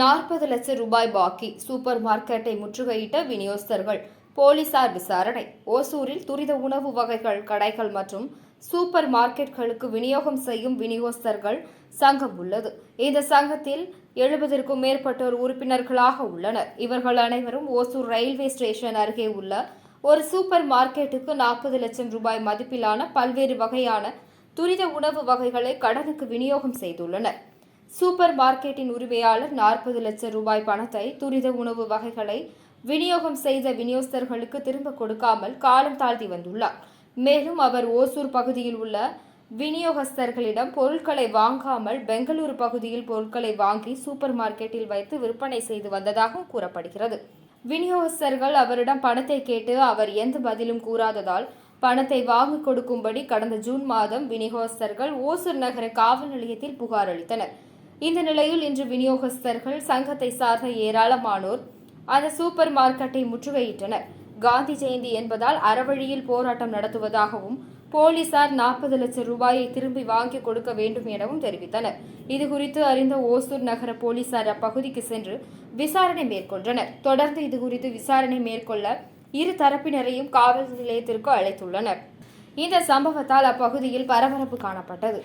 நாற்பது லட்சம் ரூபாய் பாக்கி. சூப்பர் மார்க்கெட்டை முற்றுகையிட்ட விநியோகஸ்தர்கள் போலீசார் விசாரணை. ஓசூரில் துரித உணவு வகைகள் கடைகள் மற்றும் சூப்பர் மார்க்கெட்களுக்கு விநியோகம் செய்யும் விநியோகஸ்தர்கள் சங்கம் உள்ளது. இந்த சங்கத்தில் எழுபதற்கும் மேற்பட்டோர் உறுப்பினர்களாக உள்ளனர். இவர்கள் அனைவரும் ஓசூர் ரயில்வே ஸ்டேஷன் அருகே உள்ள ஒரு சூப்பர் மார்க்கெட்டுக்கு நாற்பது லட்சம் ரூபாய் மதிப்பிலான பல்வேறு வகையான துரித உணவு வகைகளை கடனுக்கு விநியோகம் செய்துள்ளனர். சூப்பர் மார்க்கெட்டின் உரிமையாளர் நாற்பது லட்சம் ரூபாய் பணத்தை துரித உணவு வகைகளை விநியோகம் செய்த விநியோகஸ்தர்களுக்கு திரும்ப கொடுக்காமல் காலம் தாழ்த்தி வந்துள்ளார். மேலும் அவர் ஓசூர் பகுதியில் உள்ள விநியோகஸ்தர்களிடம் பொருட்களை வாங்காமல் பெங்களூரு பகுதியில் பொருட்களை வாங்கி சூப்பர் மார்க்கெட்டில் வைத்து விற்பனை செய்து வந்ததாகவும் கூறப்படுகிறது. விநியோகஸ்தர்கள் அவரிடம் பணத்தை கேட்டு அவர் எந்த பதிலும் கூறாததால் பணத்தை வாங்கிக் கொடுக்கும்படி கடந்த ஜூன் மாதம் விநியோகஸ்தர்கள் ஓசூர் நகர காவல் நிலையத்தில் புகார் அளித்தனர். இந்த நிலையில் இன்று விநியோகஸ்தர்கள் சங்கத்தை சார்ந்த ஏராளமானோர் அந்த சூப்பர் மார்க்கெட்டை முற்றுகையிட்டனர். காந்தி ஜெயந்தி என்பதால் அறவழியில் போராட்டம் நடத்துவதாகவும் போலீசார் நாற்பது லட்சம் ரூபாயை திரும்பி வாங்கி கொடுக்க வேண்டும் எனவும் தெரிவித்தனர். இதுகுறித்து அறிந்த ஓசூர் நகர போலீசார் அப்பகுதிக்கு சென்று விசாரணை மேற்கொண்டனர். தொடர்ந்து இதுகுறித்து விசாரணை மேற்கொள்ள இரு தரப்பினரையும் காவல் நிலையத்திற்கு அழைத்துள்ளனர். இந்த சம்பவத்தால் அப்பகுதியில் பரபரப்பு காணப்பட்டது.